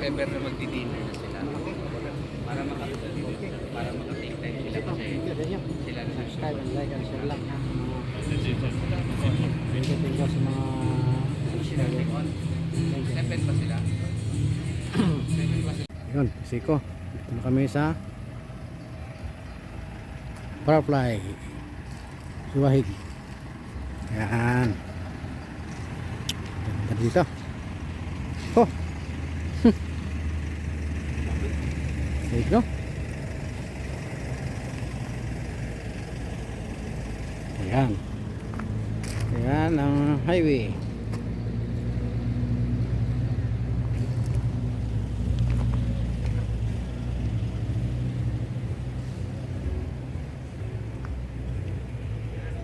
ever na magdi-dinner na sila. Para maka para maka-take time sila kasi sila na subscribe and like and share lang ha. Thank you, thank you sa mga on. Seven pa sila. Seven pa sila. Yun, siko. Dito na kami sa Firefly. Suwahig. Yan. Ganda dito. Oh. There you go. Ayan. Ayan ang highway.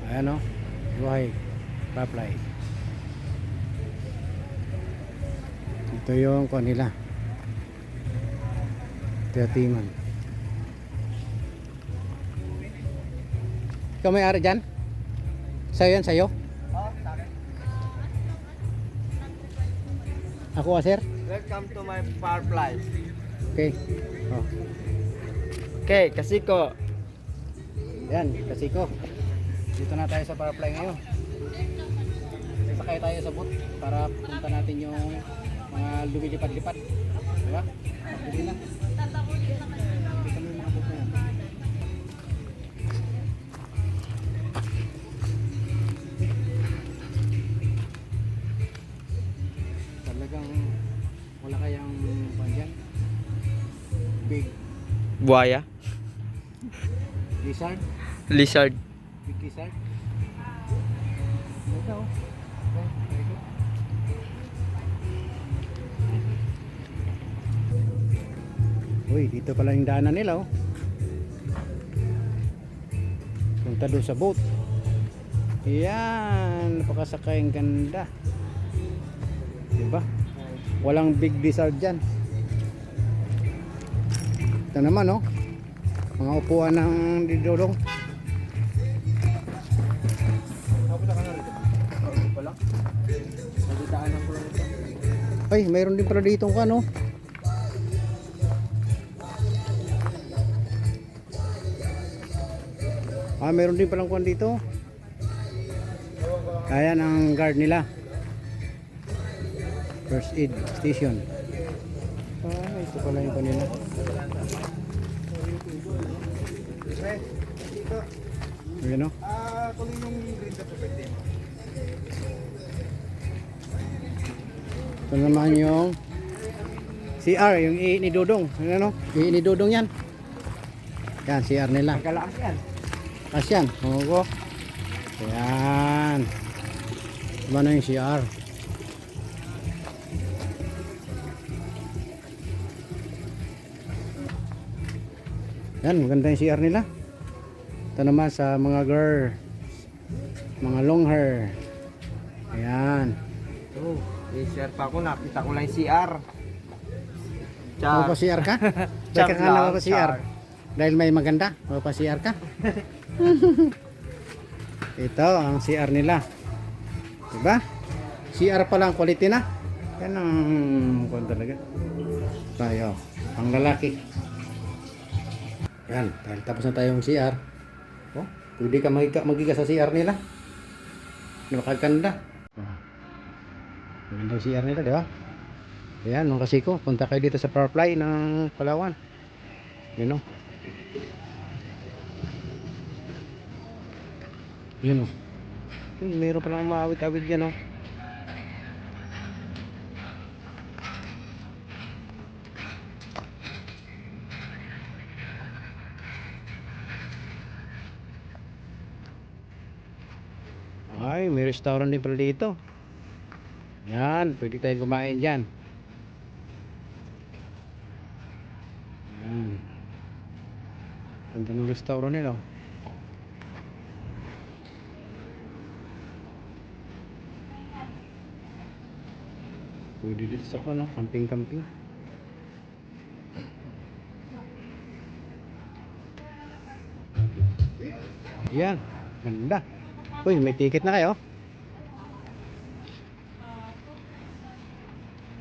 Ayan o. Buhay. Firefly. Ito yung kuha nila. Tiyatiman. Ikaw may ari dyan? Sa'yo yan, sa'yo? Ako ah, sir? Welcome to my Firefly. Okay. Oh. Okay, kasi ko. Yan, kasi ko. Dito na tayo sa Firefly ngayon. Sakay tayo sa boat para punta natin yung mga lumilipad-lipad. Diba? Pili na. Buaya. lizard. Lizard. Big lizard. Ito. oh. Uy, dito pala yung daanan nila oh. Punta doon sa boat. Yan, napakasakay ang ganda. Diba? Walang big lizard dyan. Ito naman oh. Mga upuan ng didulong. Ay, mayroon din pala dito kung ano. Ah, mayroon din palang kwan dito. Kaya ang guard nila. First aid station. Ah, ito pala yung kanila. Ayan o. Ah, kung yung green ka pwede. Ito naman yung CR, yung i ni Dudong. Ano no? I ni Dudong yan. Yan, CR nila. Kalaas yan. Ko. Yan. Iba na yung CR. Yan, maganda yung CR nila. Ito naman sa mga girl. Mga long hair. Ayan. Oh, i-share pa ako. Nakita ko lang yung CR. Mau pa CR ka? Char Teka ka na lang, pa CR. char. Dahil may maganda, mau pa CR ka? Ito ang CR nila. Diba? CR pa lang quality na. Yan ang kung talaga. Tayo. Ang lalaki. Yan. Tapos na tayong CR. Oh, pwede ka magiga, magiga sa CR nila. Nakaganda. Oh. Maganda yung CR nila, di ba? Ayan, mga kasiko, punta kayo dito sa Powerfly ng Palawan. Yun o. Yun o. Yun, Meron palang maawit-awit yan o. Ay, may restaurant din pala dito. Yan, pwede tayong kumain dyan. Yan. Ganda ng restaurant nila. oh. Pwede dito sa ano, camping-camping. Yan, ganda. Uy, may ticket na kayo.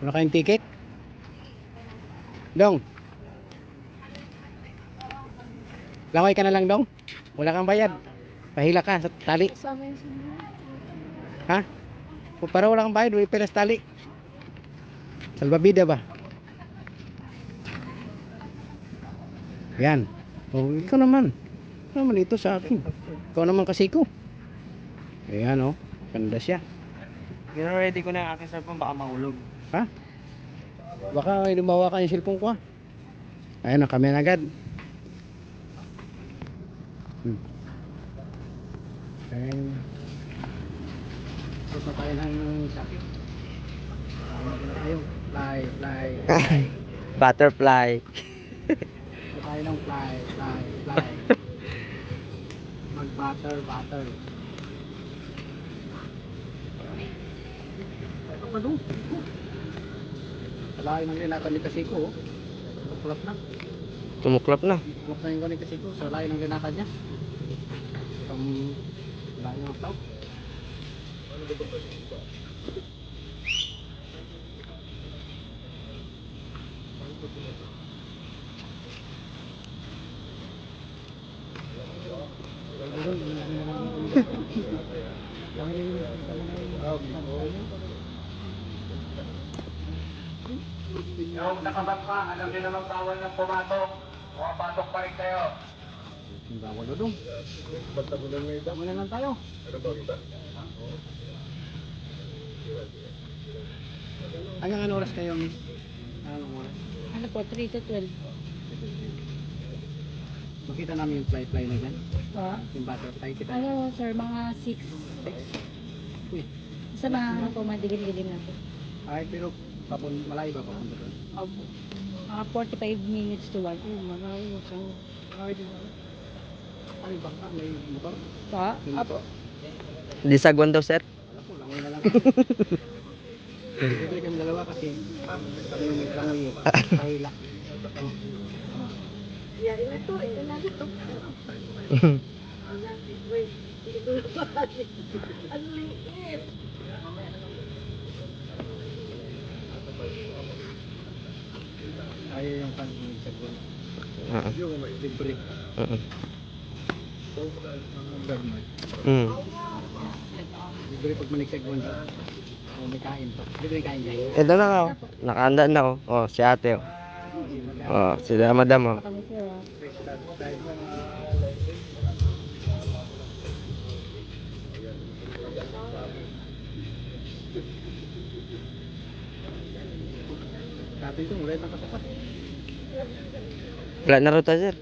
Wala kayong ticket? Dong. Laway ka na lang, Dong. Wala kang bayad. Pahila ka sa tali. Ha? O, Para wala kang bayad, wala pilas tali. Salbabida ba? Yan. O, ikaw naman. Ikaw naman ito sa akin. Ikaw naman kasi ko. Ayan o. Ganda siya. Pero ready ko na ang aking cellphone, baka mahulog. Ha? Baka lumawa ka yung cellphone ko ah. Ayun na kami na agad. Hmm. Tapos na tayo ng sakit. Tayo. Fly, fly, fly. Butterfly. Tapos tayo ng fly, fly, fly. Mag-butter, butter. Ito pa doon. Wala yung linatan ni Kasiko. oh. Tuklap na. Tumuklap na. Tuklap na yung gani Kasiko. Sa layo ng linatan niya. Ang layo ng tao. Yung nakabangka, alam niyo naman bawal ng pumatok. Pumapatok pa rin kayo. Yung bawal dodong. Muna lang tayo. Hanggang ano oras kayo, miss? Anong oras? Ano po, 3 to 12. Makita namin yung fly-fly na dyan. Pa? Yung butterfly kita. Ano, sir, mga 6. Uy. Sa mga ano po, madilim-dilim na po. Ay, pero papun, malayo ba papunta doon? Opo. Mga 45 minutes to 1. Oh, malayo. Saan? Ay, di ba? Ay, baka may motor. Pa? May motor. Di sagwan daw, sir. Alam ko, langoy na lang. Siyempre kami dalawa kasi kami yung langoy. Kayla. Ayaw yung pag-ibig sa buwan. Oo. Yung libre. Oo. Government. Mm. Libre pag manigsag buwan. O may kain to. Libre kain kayo. Ito na oh. Nakaanda na, oh. Oh, si ate, oh. Oh, sila madam, oh. Dati ito, ulit ang katapat. Wala na raw ta, sir.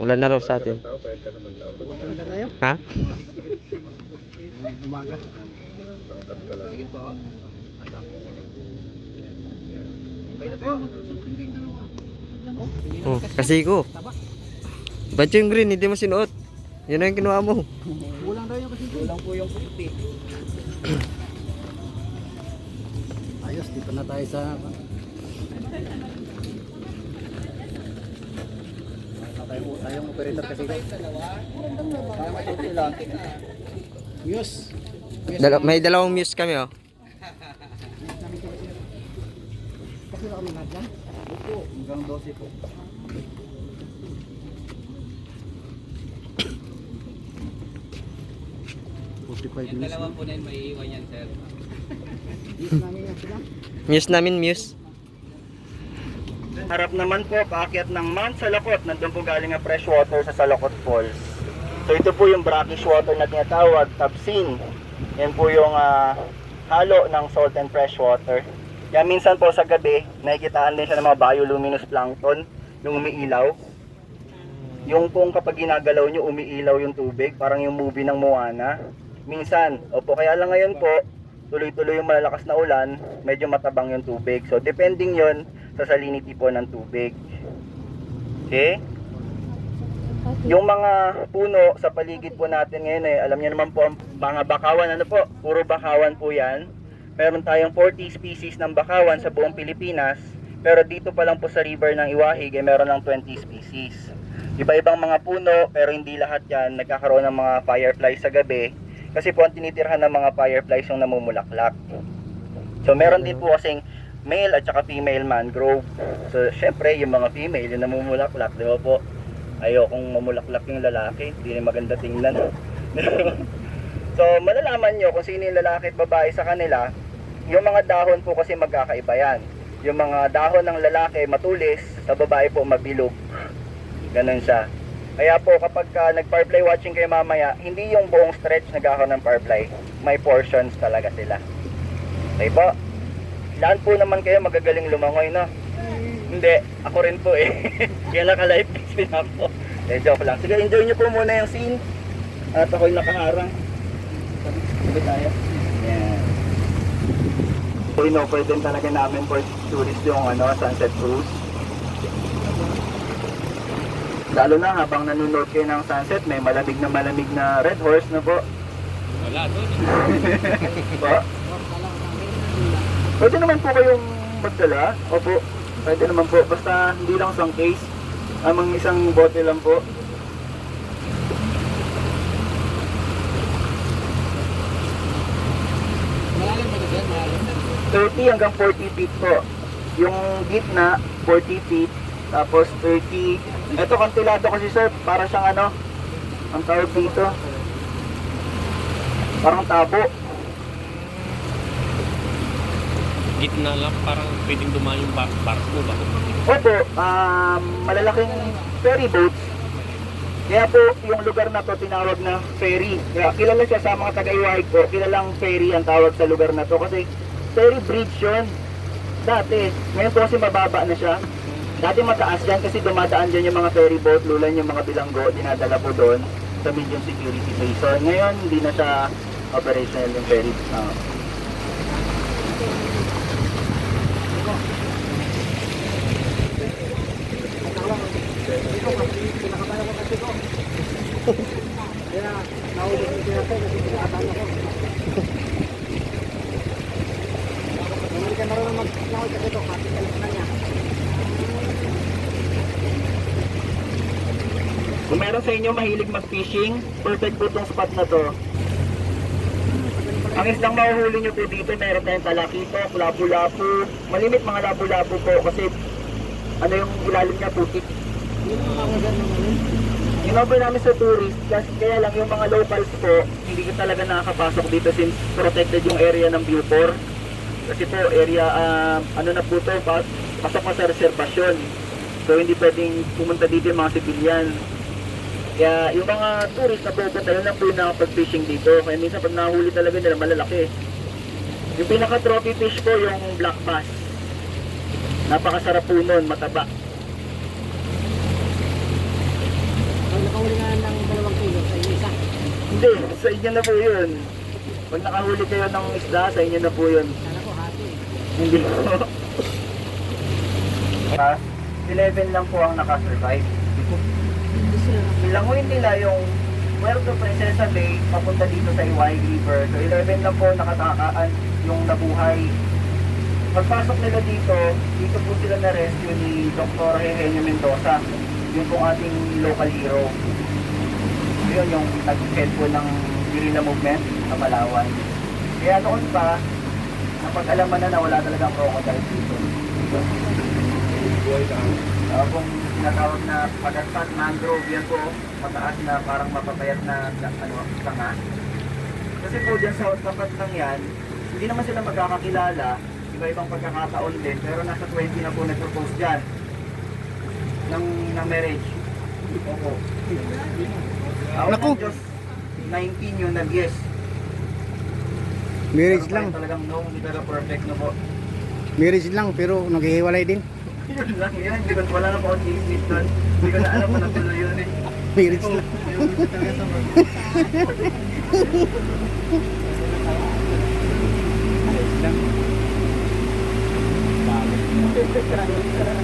Wala na raw sa atin. Tayo. Ha? Oh, kasi ko. Ba't yung green, hindi mo sinuot? Yun na yung kinuha mo. Kulang daw yung kasi. Kulang po yung puti. Ayos, dito na tayo sa... Tayo po, tayong operator kasi. Lang. Yes. Dala- may dalawang muse kami, oh. Kasi na kami dyan. Opo, hanggang 12 po. Minutes. Dalawa po na yun, may iwan yan, sir. Yes, namin yan sila. Muse namin, muse. Harap naman po, paakyat ng Mount Salakot. Nandun po galing ang fresh water sa Salakot Falls. So ito po yung brackish water na tinatawag, Tapsin. Yan po yung ah, halo ng salt and fresh water. Yan minsan po sa gabi, nakikitaan din siya ng mga bioluminescent plankton, yung umiilaw. Yung kung kapag ginagalaw nyo, umiilaw yung tubig, parang yung movie ng Moana. Minsan, opo, kaya lang ngayon po, tuloy-tuloy yung malalakas na ulan, medyo matabang yung tubig. So, depending yon sa salinity po ng tubig. Okay? Yung mga puno sa paligid po natin ngayon eh, alam niyo naman po ang mga bakawan, ano po, puro bakawan po yan. Meron tayong 40 species ng bakawan sa buong Pilipinas, pero dito pa lang po sa river ng Iwahig, eh, meron lang 20 species. Iba-ibang mga puno, pero hindi lahat yan nagkakaroon ng mga fireflies sa gabi, kasi po ang tinitirhan ng mga fireflies yung namumulaklak. So meron din po kasing male at saka female mangrove. So, syempre, yung mga female, yung namumulaklak, di ba po? Ayokong mamulaklak yung lalaki, hindi rin maganda tingnan. so, malalaman nyo kung sino yung lalaki at babae sa kanila, yung mga dahon po kasi magkakaiba yan. Yung mga dahon ng lalaki matulis, sa babae po mabilog. Ganun siya. Kaya po kapag ka nag-firefly watching kayo mamaya, hindi yung buong stretch nagkakaroon ng firefly. May portions talaga sila. Okay po? Lahat po naman kayo magagaling lumangoy, no? Hindi, ako rin po eh. Kaya naka-live kasi ako. Eh, joke lang. Sige, enjoy nyo po muna yung scene. At ako'y nakaharang. Sabi tayo. Yan. So, in-offer din talaga namin for tourists yung ano, sunset cruise. Lalo na habang nanonood kayo ng sunset, may malamig na malamig na red horse na po. Wala doon. Po? Pwede naman po kayong magdala. Opo, pwede naman po. Basta hindi lang isang case. Amang isang bote lang po. Malalim ba ito? Malalim. 30 hanggang 40 feet po. Yung gitna, 40 feet. Tapos 30. Ito, kantilado kasi sir. Para siyang ano, ang tawag dito. Parang tabo. Gitna lang, parang pwedeng dumaan yung bar barko ba? Opo, um, malalaking ferry boats. Kaya po, yung lugar na to tinawag na ferry. Kaya kilala siya sa mga taga-Iwahig po, kilalang ferry ang tawag sa lugar na to. Kasi ferry bridge yun. Dati, ngayon po kasi mababa na siya. Dati mataas yan kasi dumadaan dyan yung mga ferry boat, lulan yung mga bilanggo, dinadala po doon sa medium security basin. Ngayon, hindi na siya operational yung ferry. Ah, Kung meron sa inyo mahilig mag-fishing, perfect po itong spot na to. Ang islang mahuhuli nyo po dito, meron tayong talakitok, lapu-lapu. Malimit mga lapu-lapu po kasi ano yung ilalim niya putik. In-offer namin sa tourist, kasi kaya lang yung mga locals po, hindi ko talaga nakakapasok dito since protected yung area ng Beauport. Kasi po, area, ah, ano na po to, pa- pasok na sa reservasyon. So hindi pwedeng pumunta dito yung mga civilian. Kaya yung mga tourist na pupunta yun lang po yung nakapag-fishing dito. Kaya minsan pag nahuli talaga nila malalaki. Yung pinaka-trophy fish ko yung black bass. Napakasarap po nun, mataba. Pag nakahuli nga ng dalawang kilo sa isa. Hindi, sa inyo na po yun. Pag nakahuli kayo ng isda, sa inyo na po yun. Sana ko hati. Hindi po. Pass, 11 lang po ang nakasurvive. Sila Ilanguin nila yung Puerto Princesa Bay papunta dito sa Iway River. So 11 lang po nakatakaan yung nabuhay. Pagpasok nila dito, dito po sila na-rescue ni Dr. Eugenio Mendoza. Yung pong ating local hero. Yun yung nag-head po ng guerrilla movement sa Palawan. Kaya noon pa, napag-alaman na na wala talagang crocodile dito. Uh, kung tinatawag na pagagpat mangrove, yan po, mataas na parang mapapayat na na- ano, tanga. Kasi po dyan sa tapat lang yan, hindi naman sila magkakakilala, iba-ibang pagkakataon din, pero nasa 20 na po nag-propose dyan ng, ng marriage. Opo. Ako Naku! ng Diyos, 19 yung nag-yes. Marriage Pero lang. Talagang no, hindi talaga perfect na po. Marriage lang pero naghihiwalay din. Yun lang yun, hindi ko wala na po akong isip doon. Hindi ko na alam kung natuloy yun eh. Marriage lang.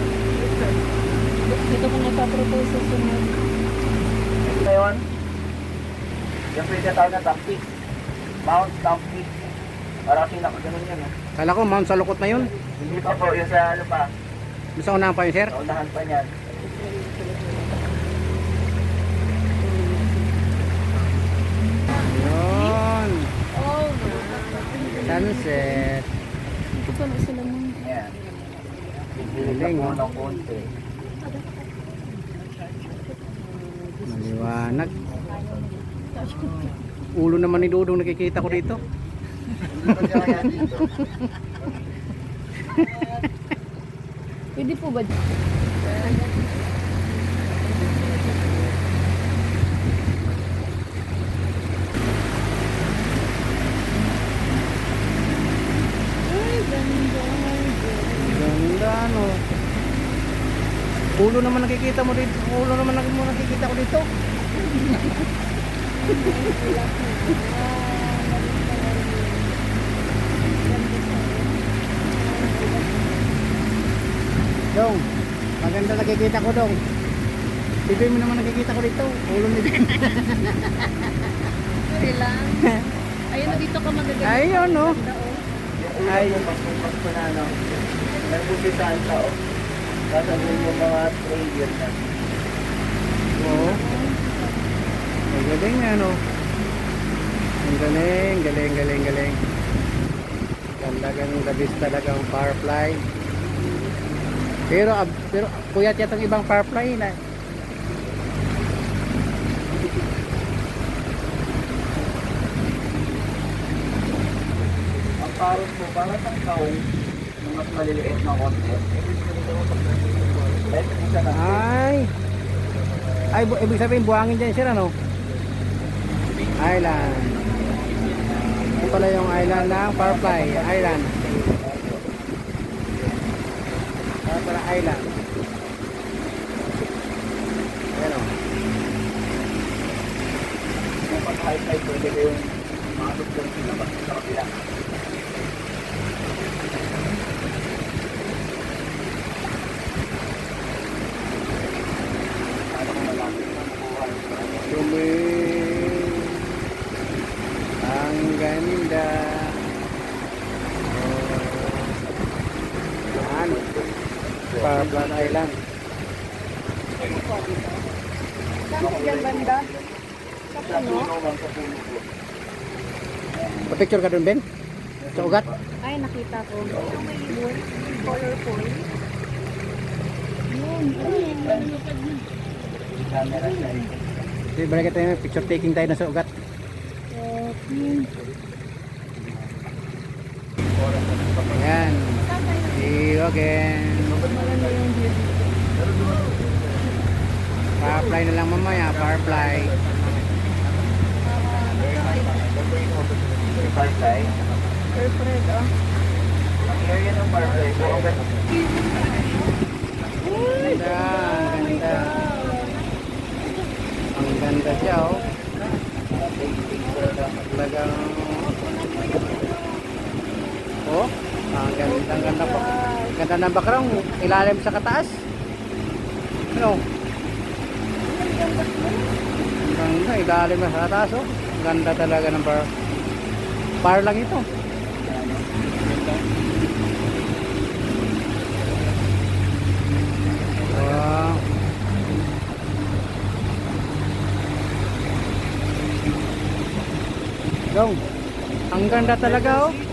Ito kung nagpa-propose sa sunod. Ngayon, yung pwede tawag na peak. Mount Peak. Para kasi nakaganon yan eh. Kala ko Mount Salukot na yun. Hindi pa po, yung sa ano pa, Basta unahan pa yun, sir. sa unahan pa niyan. Yun. Oh, Sunset. Ito pala sila mo. Ayan. Galing, oh. ng konti. Maliwanag. Ulo naman ni Dudong nakikita ko dito. Pwede po ba? Ganda, no? Ulo naman nakikita mo dito. Ulo naman nak- mo nakikita ko dito. Dong, maganda nakikita ko dong. Dito mo naman nakikita ko dito. Ulo ni Sorry lang. Ayun na dito ka magaganda. Ayun, no? Ay, yung pasupas ko na, no? Nagbusisahan ka, oh. Sasabihin yung mga trader na. Oo. Ang galing ano. Ang galing, galing, galing, galing. Talagang labis talagang firefly. Pero, pero kuyat yata ang ibang firefly na. Ang parang mo, para sa kaong mas maliliit na konti. Ay. Ay, bu- ibig sabihin buhangin dyan sila, no? Island. Ito pala yung island ng Firefly. Island. Ito pala island. Ayan o. Kung pag high tide, pwede kayong yung sinabas sa kapila. Ano kung malapit na makuha yung Dumi. Ang ganda. Oh. Yan. Firefly Island. Saan po yan banda? Sa puno? Pa-picture ka dun, Ben? Sa ugat? Ay, nakita ko. Yung may wood, colorful. Yun. Camera siya eh. Sige, balik tayo. Picture taking tayo na sa ugat. Ayan. You again. Firefly na lang mamaya. Firefly. Firefly. Perfect, oh. Ang area ng firefly ganda. Ganda. Ang ganda siya, oh. Talagang... Oh, ang ganda, po. Ganda ng background. Ilalim sa kataas. Ano? Ang ganda, ilalim na sa kataas, oh. Ganda talaga ng bar. Bar lang ito. Wow. Dong, ang ganda talaga oh.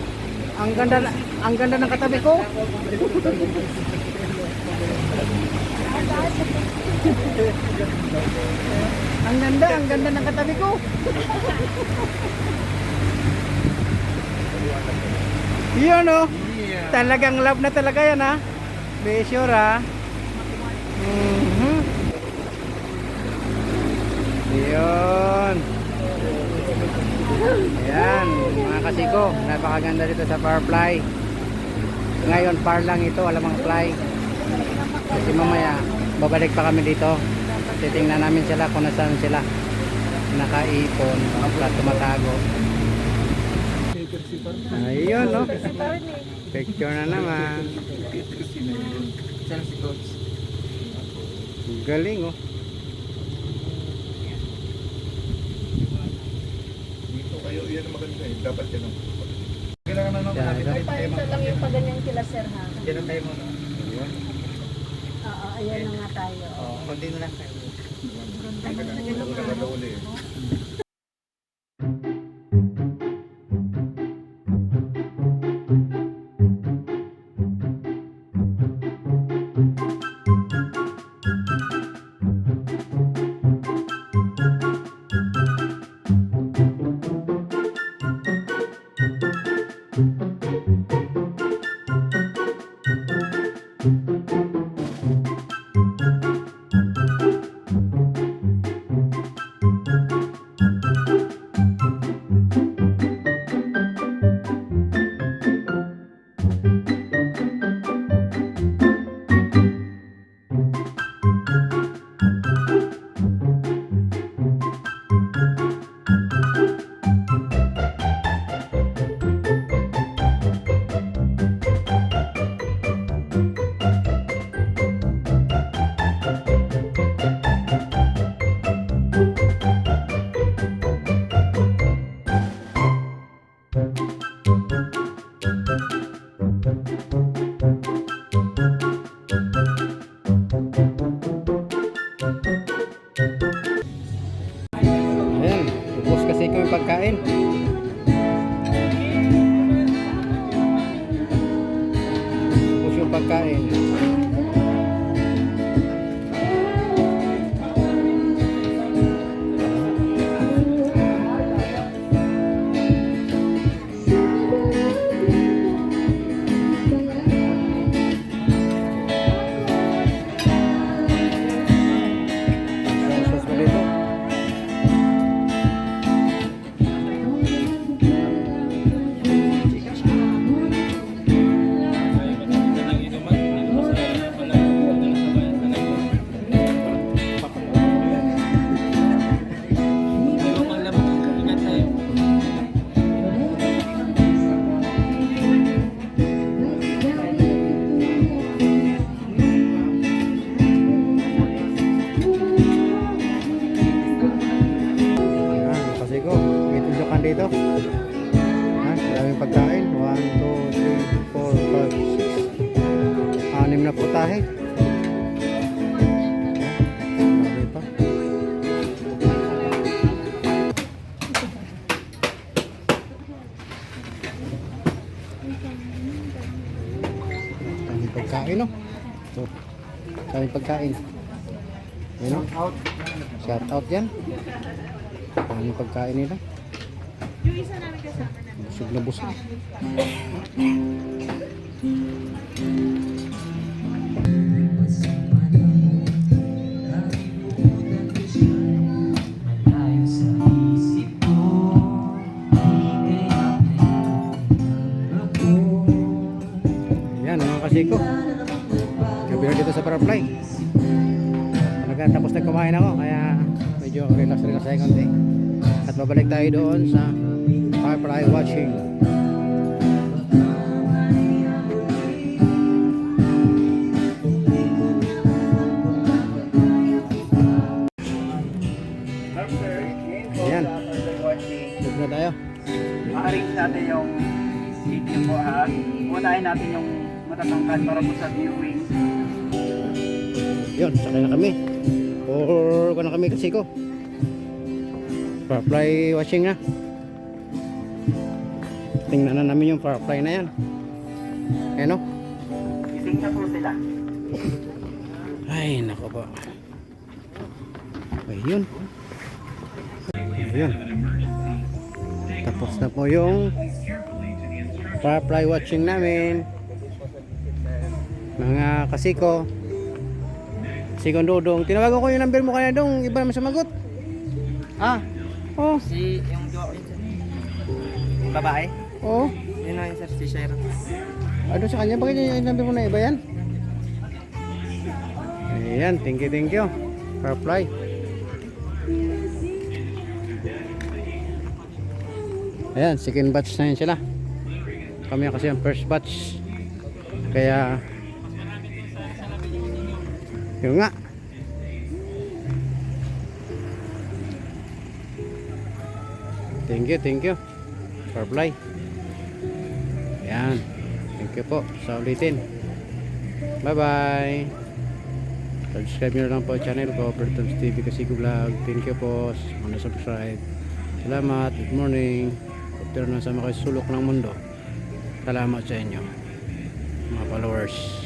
Ang ganda ang ganda ng katabi ko. ang ganda, ang ganda ng katabi ko. Yun oh. Talagang love na talaga yan ha. Be sure ha. Mhm. Yun. Ayan, mga kasiko, napakaganda dito sa Firefly. Ngayon, par lang ito, alamang fly. Kasi mamaya, babalik pa kami dito. Titingnan namin sila kung nasaan sila. Nakaipon, at tumatago. Ayun, no? Picture na naman. Galing, oh. Dito kayo, yan ang maganda eh. Dapat yan ang... Kailangan na naman Yan, no? Paisa lang yung paganyan kila sir ha. Diyan lang tayo muna. Oo, ayan na nga tayo. Oo, konti na lang tayo. Maganda uli eh. kasi yung dito. Ha, maraming pagkain. 1, 2, 3, 4, 5, 6. Anim na pa. Daming pagkain, no? So, daming pagkain. Ayun, no? Shout out yan. Daming pagkain nila. Yung isa namin kasama na. Busog na busog. Yan, mga kasiko. Gabi na dito sa Parafly. Talaga, tapos na kumain ako, kaya medyo relax-relax tayo konti. At babalik tayo doon sa Firefly watching. Ayan. Huwag na tayo. ma-arrange natin yung seating po ha. Unahin natin yung matatangkad para po sa viewing. Yun, sakay na kami. Or ko na kami kasi ko. Firefly watching na. Tingnan na namin yung firefly na yan. Eh no? Gising na sila. Ay, nako po. Ayun. Ayun. Tapos na po yung firefly watching namin. Mga kasiko. Sikong Dudong. Tinawagan ko yung number mo kaya dong. Iba naman sumagot. Ah. Oh. Si, yung jowa Babae? Oh. Yun yun, sir, si Sharon. Ano sa kanya? Bakit yung number mo na iba yan? Ayan. Thank you, thank you. Firefly. Ayan, second batch na yun sila. Kami kasi ang first batch. Kaya yun nga. Thank you, thank you. Firefly. Ayan. Thank you po sa ulitin. Bye-bye. Subscribe nyo lang po channel ko, Bertons TV Kasigo Vlog. Thank you po sa mga subscribe. Salamat. Good morning. Kaptero na sa mga sulok ng mundo. Salamat sa inyo. Mga followers.